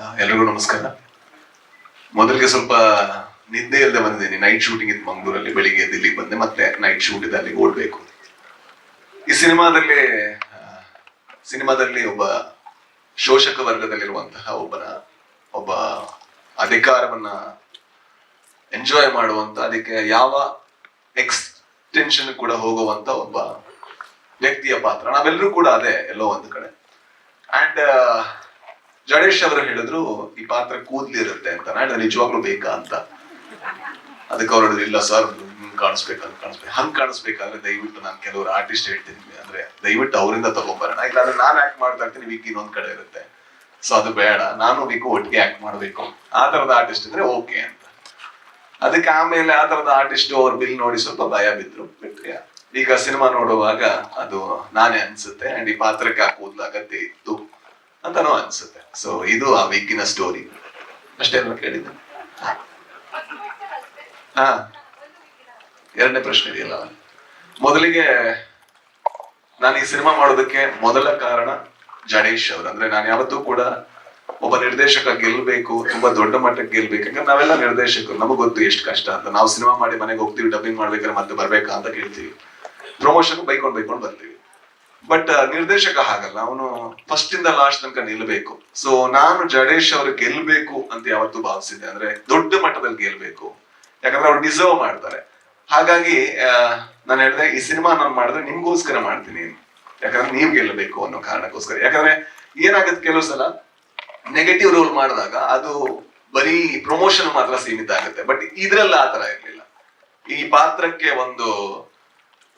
ಎಲ್ರಿಗೂ ನಮಸ್ಕಾರ. ಮೊದಲಿಗೆ ಸ್ವಲ್ಪ ನಿದ್ದೆ ಇಲ್ಲದೆ ಬಂದಿದ್ದೀನಿ. ನೈಟ್ ಶೂಟಿಂಗ್ ಇತ್ತು ಮಂಗಳೂರಲ್ಲಿ, ಬೆಳಿಗ್ಗೆ ದಿಲ್ಲಿಗೆ ಬಂದೆ, ಮತ್ತೆ ನೈಟ್ ಶೂಟ್ ಇದೆ ಅಲ್ಲಿ ಓಡ್ಬೇಕು ಈ ಸಿನಿಮಾದಲ್ಲಿ ಸಿನಿಮಾದಲ್ಲಿ ಒಬ್ಬ ಶೋಷಕ ವರ್ಗದಲ್ಲಿರುವಂತಹ ಒಬ್ಬನ, ಒಬ್ಬ ಅಧಿಕಾರವನ್ನ ಎಂಜಾಯ್ ಮಾಡುವಂತ, ಅದಕ್ಕೆ ಯಾವ ಎಕ್ಸ್ಟೆನ್ಷನ್ ಕೂಡ ಹೋಗುವಂತ ಒಬ್ಬ ವ್ಯಕ್ತಿಯ ಪಾತ್ರ. ನಾವೆಲ್ಲರೂ ಕೂಡ ಅದೇ ಎಲ್ಲೋ ಒಂದು ಕಡೆ. ಅಂಡ್ ಜಡೇಶ್ ಅವರು ಹೇಳಿದ್ರು, ಈ ಪಾತ್ರ ಕೂದ್ಲಿರುತ್ತೆ ಅಂತ. ನಾನು ನಿಜವಾಗ್ಲೂ ಬೇಕಾ ಅಂತ. ಅದಕ್ಕೆ ಅವ್ರು ಹೇಳಿದ್ರು, ಇಲ್ಲ ಸರ್ ಕಾಣಿಸ್ಬೇಕಂತ ಕಾಣಿಸ್ಬೇಕು. ಹಂಗ್ ಕಾಣಿಸ್ಬೇಕಾದ್ರೆ ದಯವಿಟ್ಟು ನಾನು ಕೆಲವರು ಆರ್ಟಿಸ್ಟ್ ಹೇಳ್ತೀನಿ. ಅಂದ್ರೆ ದಯವಿಟ್ಟು ಅವರಿಂದ ತಗೊಂಬರೋಣ. ಇಲ್ಲಾಂದ್ರೆ ನಾನು ಆಕ್ಟ್ ಮಾಡ್ತಾ ಇರ್ತೀನಿ ವಿಕ್ ಇನ್ನೊಂದ್ ಕಡೆ ಇರುತ್ತೆ. ಸೊ ಅದು ಬೇಡ. ನಾನು ವಿಕ್ ಒಟ್ಟಿಗೆ ಆಕ್ಟ್ ಮಾಡ್ಬೇಕು. ಆ ತರದ ಆರ್ಟಿಸ್ಟ್ ಇದ್ರೆ ಓಕೆ ಅಂತ. ಅದಕ್ಕೆ ಆಮೇಲೆ ಆ ತರದ ಆರ್ಟಿಸ್ಟ್ ಅವ್ರ ಬಿಲ್ ನೋಡಿ ಸ್ವಲ್ಪ ಭಯ ಬಿದ್ರು. ಬಿಟ್ರೆ ಈಗ ಸಿನಿಮಾ ನೋಡುವಾಗ ಅದು ನಾನೇ ಅನ್ಸುತ್ತೆ. ಅಂಡ್ ಈ ಪಾತ್ರಕ್ಕೆ ಆ ಇತ್ತು. ಅಂತಾನೂ ಅನ್ಸುತ್ತೆ. ಸೊ ಇದು ಆ ವೀಕಿನ ಸ್ಟೋರಿ ಅಷ್ಟೇ ಅಲ್ವಾ ಕೇಳಿದ್ದೆ. ಹಾ. ಎರಡನೇ ಪ್ರಶ್ನೆ ಇದೆಯಲ್ಲ ಮೊದಲಿಗೆ ನಾನು ಈ ಸಿನಿಮಾ ಮಾಡೋದಕ್ಕೆ ಮೊದಲ ಕಾರಣ ಜಡೇಶ್ ಅವರು. ಅಂದ್ರೆ ನಾನು ಯಾವತ್ತೂ ಕೂಡ ಒಬ್ಬ ನಿರ್ದೇಶಕ ಗೆಲ್ಬೇಕು, ತುಂಬಾ ದೊಡ್ಡ ಮಟ್ಟಕ್ಕೆ ಗೆಲ್ಬೇಕು ಯಾಕಂದ್ರೆ ನಾವೆಲ್ಲ ನಿರ್ದೇಶಕರು. ನಮಗ್ ಗೊತ್ತು ಎಷ್ಟು ಕಷ್ಟ ಅಂತ. ನಾವು ಸಿನಿಮಾ ಮಾಡಿ ಮನೆಗೆ ಹೋಗ್ತೀವಿ ಡಬ್ಬಿಂಗ್ ಮಾಡ್ಬೇಕಾದ್ರೆ ಮತ್ತೆ ಬರ್ಬೇಕಾ ಅಂತ ಕೇಳ್ತೀವಿ. ಪ್ರಮೋಷನ್ ಬೈಕೊಂಡ್ ಬೈಕೊಂಡ್ ಬರ್ತೀವಿ. ಬಟ್ ನಿರ್ದೇಶಕ ಹಾಗಲ್ಲ. ಅವನು ಫಸ್ಟ್ ಇಂದ ಲಾಸ್ಟ್ ತನಕ ನಿಲ್ಬೇಕು. ಸೊ ನಾನು ಜಡೇಶ್ ಅವರು ಗೆಲ್ಬೇಕು ಅಂತ ಯಾವತ್ತು ಭಾವಿಸಿದೆ ಅಂದ್ರೆ ದೊಡ್ಡ ಮಟ್ಟದಲ್ಲಿ ಗೆಲ್ಬೇಕು. ಯಾಕಂದ್ರೆ ಅವ್ರು ಡಿಸರ್ವ್ ಮಾಡ್ತಾರೆ. ಹಾಗಾಗಿ ನಾನು ಹೇಳಿದೆ, ಈ ಸಿನಿಮಾ ನಾನು ಮಾಡಿದ್ರೆ ನಿಮ್ಗೋಸ್ಕರ ಮಾಡ್ತೀನಿ. ಯಾಕಂದ್ರೆ ನೀವ್ ಗೆಲ್ಲಬೇಕು ಅನ್ನೋ ಕಾರಣಕ್ಕೋಸ್ಕರ. ಯಾಕಂದ್ರೆ ಏನಾಗುತ್ತೆ ಕೆಲವು ಸಲ ನೆಗೆಟಿವ್ ರೋಲ್ ಮಾಡಿದಾಗ ಅದು ಬರೀ ಪ್ರಮೋಷನ್ ಮಾತ್ರ ಸೀಮಿತ ಆಗುತ್ತೆ. ಬಟ್ ಇದ್ರಲ್ಲ ಆತರ ತರ ಇರ್ಲಿಲ್ಲ. ಈ ಪಾತ್ರಕ್ಕೆ ಒಂದು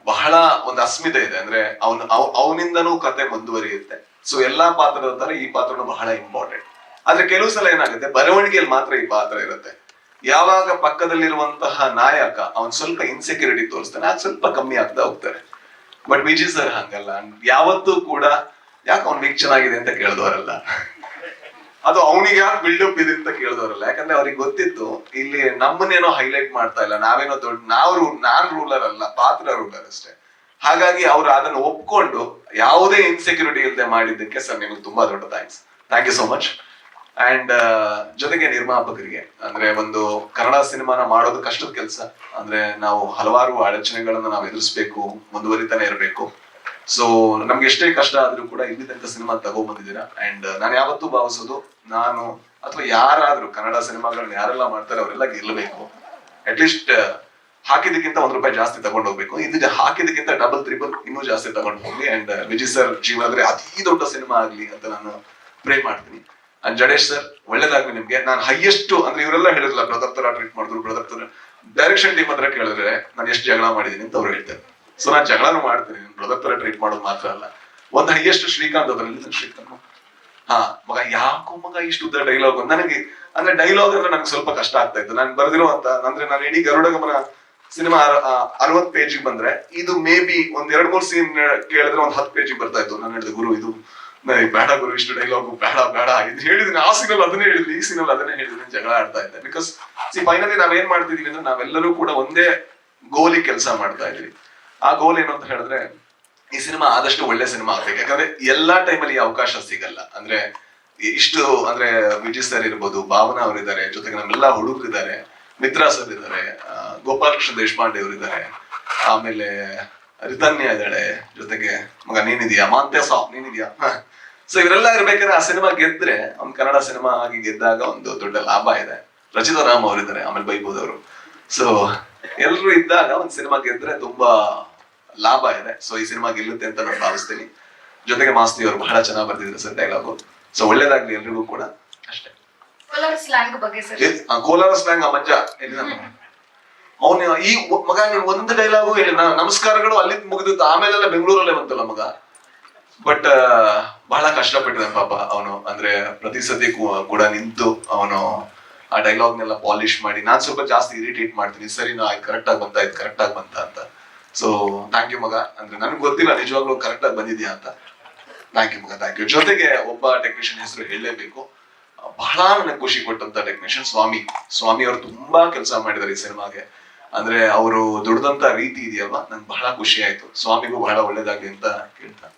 ಬಹಳ ಒಂದು ಅಸ್ಮಿತೆ ಇದೆ. ಅಂದ್ರೆ ಅವನು ಅವನಿಂದನೂ ಕತೆ ಮುಂದುವರಿಯುತ್ತೆ. ಸೊ ಎಲ್ಲಾ ಪಾತ್ರದ ತರ ಈ ಪಾತ್ರ ಬಹಳ ಇಂಪಾರ್ಟೆಂಟ್ ಆದ್ರೆ ಕೆಲವು ಸಲ ಏನಾಗುತ್ತೆ ಬರವಣಿಗೆಯಲ್ಲಿ ಮಾತ್ರ ಈ ಪಾತ್ರ ಇರುತ್ತೆ. ಯಾವಾಗ ಪಕ್ಕದಲ್ಲಿರುವಂತಹ ನಾಯಕ, ಅವನ್ ಸ್ವಲ್ಪ ಇನ್ಸೆಕ್ಯೂರಿಟಿ ತೋರಿಸ್ತಾನೆ, ಅದು ಸ್ವಲ್ಪ ಕಮ್ಮಿ ಆಗ್ತಾ ಹೋಗ್ತಾರೆ. ಬಟ್ ವಿಜಿ ಸರ್ ಹಂಗಲ್ಲ. ಯಾವತ್ತೂ ಕೂಡ ಯಾಕೆ ಅವ್ನ್ ವೀಕ್ ಚೆನ್ನಾಗಿದೆ ಅಂತ ಕೇಳಿದವರಲ್ಲ ಅದು ಅವನಿಗೆ ಯಾಕೆ ಬಿಲ್ಡಪ್ ಇದೆ ಅಂತ ಕೇಳಿದವರಲ್ಲ, ಯಾಕಂದ್ರೆ ಅವ್ರಿಗೆ ಗೊತ್ತಿತ್ತು, ಇಲ್ಲಿ ನಮ್ಮನ್ನೇನೋ ಹೈಲೈಟ್ ಮಾಡ್ತಾ ಇಲ್ಲ, ನಾವೇನೋ ದೊಡ್ಡ ನಾವು ನಾನ್ ರೂಲರ್ ಅಲ್ಲ, ಪಾತ್ರ ರೂಲರ್ ಅಷ್ಟೇ. ಹಾಗಾಗಿ ಅವ್ರು ಅದನ್ನ ಒಪ್ಕೊಂಡು ಯಾವುದೇ ಇನ್ಸೆಕ್ಯೂರಿಟಿ ಇಲ್ಲದೆ ಮಾಡಿದ್ದಕ್ಕೆ ಸರ್ ನಿಮ್ಗೆ ತುಂಬಾ ದೊಡ್ಡ thanks thank you so much and ಜೊತೆಗೆ ನಿರ್ಮಾಪಕರಿಗೆ ಅಂದ್ರೆ ಒಂದು ಕನ್ನಡ ಸಿನಿಮಾನ ಮಾಡೋದು ಕಷ್ಟದ ಕೆಲಸ. ಅಂದ್ರೆ ನಾವು ಹಲವಾರು ಅಡಚಣೆಗಳನ್ನ ನಾವು ಎದುರಿಸ್ಬೇಕು, ಮುಂದುವರಿತಾನೆ ಇರಬೇಕು. ಸೊ ನಮ್ಗೆ ಎಷ್ಟೇ ಕಷ್ಟ ಆದ್ರೂ ಕೂಡ ಇಲ್ಲಿ ತನಕ ಸಿನಿಮಾ ತಗೊಂಡ್ಬಂದಿದ್ದೀರಾ ಅಂಡ್ ನಾನು ಯಾವತ್ತೂ ಭಾವಿಸೋದು ನಾನು ಅಥವಾ ಯಾರಾದ್ರೂ ಕನ್ನಡ ಸಿನಿಮಾಗಳನ್ನ ಯಾರೆಲ್ಲ ಮಾಡ್ತಾರೆ ಅವರೆಲ್ಲ ಗೆಲ್ಲಬೇಕು. ಅಟ್ಲೀಸ್ಟ್ ಹಾಕಿದಕ್ಕಿಂತ ಒಂದ್ ರೂಪಾಯಿ ಜಾಸ್ತಿ ತಗೊಂಡು ಹೋಗ್ಬೇಕು. ಇದು ಹಾಕಿದಕ್ಕಿಂತ ಡಬಲ್ ತ್ರಿಬಲ್ ಇನ್ನೂ ಜಾಸ್ತಿ ತಗೊಂಡು ಹೋಗ್ಲಿ. ಅಂಡ್ ವಿಜಯ್ ಸರ್ ಜೀವನದಲ್ಲಿ ಅತಿ ದೊಡ್ಡ ಸಿನಿಮಾ ಆಗ್ಲಿ ಅಂತ ನಾನು ಪ್ರೇ ಮಾಡ್ತೀನಿ. ಅಂಡ್ ಜಡೇಶ್ ಸರ್ ಒಳ್ಳೇದಾಗ್ಲಿ ನಿಮ್ಗೆ. ನಾನು ಹೈಯೆಸ್ಟ್ ಅಂದ್ರೆ ಇವರೆಲ್ಲ ಹೇಳಿದ್ರಲ್ಲ ಬ್ರದರ್ ತರ ಟ್ರೀಟ್ ಮಾಡಿದ್ರು ಬ್ರದರ್ ತರ ಡೈರೆಕ್ಷನ್ ಟೀಮ್ ಹತ್ರ ಕೇಳಿದ್ರೆ ನಾನು ಎಷ್ಟು ಜಗಳ ಮಾಡಿದೀನಿ ಅಂತ ಅವ್ರು ಹೇಳ್ತಾರೆ. ಸೊ ನಾನು ಜಗಳನೂ ಮಾಡ್ತೀನಿ. ಬ್ರದರ್ ತರ ಟ್ರೀಟ್ ಮಾಡೋದು ಮಾತ್ರ ಅಲ್ಲ. ಒಂದ್ ಹೈಯೆಸ್ಟ್ ಶ್ರೀಕಾಂತ್ ಅದ್ರಲ್ಲಿ ಶ್ರೀಕಾಂತ್ ಹಾ, ಮಗ, ಯಾಕೋ ಮಗ ಇಷ್ಟು ಉದ್ದ ಡೈಲಾಗ್ ನನಗೆ, ಅಂದ್ರೆ ಡೈಲಾಗ್ ಅಂದ್ರೆ ನಂಗೆ ಸ್ವಲ್ಪ ಕಷ್ಟ ಆಗ್ತಾ ಇತ್ತು. ನಾನು ಬರ್ದಿರುವಂತ, ಅಂದ್ರೆ ನಾನು ಇಡೀ ಗರುಡ ಗಮನ ಸಿನಿಮಾ ಅರವತ್ ಪೇಜಿಗೆ ಬಂದ್ರೆ, ಇದು ಮೇ ಬಿ ಒಂದ್ ಎರಡ್ ಮೂರ್ ಸೀನ್ ಕೇಳಿದ್ರೆ ಒಂದ್ ಹತ್ತು ಪೇಜಿಗೆ ಬರ್ತಾ ಇತ್ತು. ನಾನು ಹೇಳಿದೆ, ಗುರು, ಇದು ನನಗೆ ಬೇಡ ಗುರು, ಇಷ್ಟು ಡೈಲಾಗ್ ಬೇಡ ಬೇಡ. ಇದು ಹೇಳಿದೀನಿ ಆ ಸೀನಲ್ಲಿ ಅದನ್ನೇ ಹೇಳಿದ್ವಿ. ಈ ಸೀನಲ್ಲಿ ಅದನ್ನೇ ಹೇಳಿದೀನಿ ಜಗಳ ಆಡ್ತಾ ಇದ್ದೆ. ಬಿಕಾಸ್ ಸಿ ಫೈನಲಿ ನಾವೇನ್ ಮಾಡ್ತಿದೀವಿ ಅಂದ್ರೆ ನಾವೆಲ್ಲರೂ ಕೂಡ ಒಂದೇ ಗೋಲಿ ಕೆಲಸ ಮಾಡ್ತಾ ಇದೀವಿ. ಆ ಗೋಲ್ ಏನು ಅಂತ ಹೇಳಿದ್ರೆ, ಈ ಸಿನಿಮಾ ಆದಷ್ಟು ಒಳ್ಳೆ ಸಿನಿಮಾ ಆಗ್ಬೇಕು. ಯಾಕಂದ್ರೆ ಎಲ್ಲಾ ಟೈಮಲ್ಲಿ ಅವಕಾಶ ಸಿಗಲ್ಲ. ಅಂದ್ರೆ ಇಷ್ಟು, ಅಂದ್ರೆ ವಿಜಯ್ ಸರ್ ಇರ್ಬೋದು, ಭಾವನಾ ಅವರಿದ್ದಾರೆ, ಜೊತೆಗೆ ನಮ್ಮೆಲ್ಲ ಹುಡುಗರು ಇದ್ದಾರೆ ಮಿತ್ರಾ ಸರ್ ಇದ್ದಾರೆ ಗೋಪಾಲಕೃಷ್ಣ ದೇಶಪಾಂಡೆ ಅವರಿದ್ದಾರೆ, ಆಮೇಲೆ ರಿತನ್ಯ ಇದ್ದಾಳೆ, ಜೊತೆಗೆ ಮಗ ನೀನಿದ್ಯಾ, ಮಾಂತ್ಯ ಸಾಫ್ ನೀನಿದ್ಯಾ? ಸೊ ಇವರೆಲ್ಲ ಇರ್ಬೇಕಾದ್ರೆ ಆ ಸಿನಿಮಾ ಗೆದ್ರೆ, ಒಂದು ಕನ್ನಡ ಸಿನಿಮಾ ಆಗಿ ಗೆದ್ದಾಗ ಒಂದು ದೊಡ್ಡ ಲಾಭ ಇದೆ. ರಚಿತಾ ರಾಮ್ ಅವರಿದ್ದಾರೆ, ಆಮೇಲೆ ಬೈಬೋದು ಅವರು. ಸೊ ಎಲ್ರು ಇದ್ದಾಗ ಒಂದ್ ಸಿನಿಮಾ ಗೆದ್ರೆ ತುಂಬಾ ಲಾಭ ಇದೆ. ಸೊ ಈ ಸಿನಿಮಾ ಗೆಲ್ಲುತ್ತೆ ಅಂತ ನಾನು ಭಾವಿಸ್ತೀನಿ. ಜೊತೆಗೆ ಮಾಸ್ತಿ ಅವರು ಬಹಳ ಚೆನ್ನಾಗಿ ಬರ್ತಿದ್ರು ಸರ್ ಡೈಲಾಗು ಸೊ ಒಳ್ಳೇದಾಗ್ಲಿ ಎಲ್ರಿಗೂ ಕೂಡ. ಅಷ್ಟೇ. ಕೋಲಾರ ಸ್ಲ್ಯಾಂಗ್ ಬಗ್ಗೆ ಸರ್. ಆ ಕೋಲಾರ ಸ್ಲ್ಯಾಂಗ್ ಆ ಮಂಜ? ಅವನು ಈ ಮಗ ನೀವು ಒಂದು ಡೈಲಾಗು ಹೇಳಿ ನಮಸ್ಕಾರಗಳು ಅಲ್ಲಿ ಮುಗಿದಿತ್ತು ಆಮೇಲೆಲ್ಲ ಬೆಂಗಳೂರಲ್ಲೇ ಬಂತಲ್ಲ ಮಗ? ಬಟ್ ಬಹಳ ಕಷ್ಟಪಟ್ಟಿದೆ ಪಾಪ ಅವನು. ಅಂದ್ರೆ ಪ್ರತಿ ಸತಿ ಕೂಡ ನಿಂತು ಅವನು ಆ ಡೈಲಾಗ್ನೆಲ್ಲ ಪಾಲಿಶ್ ಮಾಡಿ ನಾನ್ ಸ್ವಲ್ಪ ಜಾಸ್ತಿ ಇರಿಟೇಟ್ ಮಾಡ್ತೀನಿ. ಸರಿ ನಾ ಕರೆಕ್ಟ್ ಆಗಿ ಬಂತ ಇದು ಕರೆಕ್ಟ್ ಆಗಿ ಬಂತ ಅಂತ. ಸೊ ಥ್ಯಾಂಕ್ ಯು ಮಗ. ಅಂದ್ರೆ ನನ್ಗೆ ಗೊತ್ತಿಲ್ಲ, ನಿಜವಾಗ್ಲೂ ಕರೆಕ್ಟ್ ಆಗಿ ಬಂದಿದ್ಯಾ ಅಂತ. ಥ್ಯಾಂಕ್ ಯು ಮಗ. ಥ್ಯಾಂಕ್ ಯು ಜೊತೆಗೆ ಒಬ್ಬ ಟೆಕ್ನಿಷಿಯನ್ ಹೆಸರು ಹೇಳಲೇಬೇಕು. ಬಹಳ ನನಗೆ ಖುಷಿ ಕೊಟ್ಟಂತ ಟೆಕ್ನಿಷಿಯನ್ ಸ್ವಾಮಿ. ಸ್ವಾಮಿ ಅವರು ತುಂಬಾ ಕೆಲಸ ಮಾಡಿದ್ದಾರೆ ಈ ಸಿನಿಮಾಗೆ. ಅಂದ್ರೆ ಅವರು ದುಡ್ದಂತ ರೀತಿ ಇದೆಯಲ್ವಾ? ನಂಗೆ ಬಹಳ ಖುಷಿ ಆಯ್ತು. ಸ್ವಾಮಿಗೂ ಬಹಳ ಒಳ್ಳೇದಾಗ್ಲಿ ಅಂತ ಕೇಳ್ತಾ.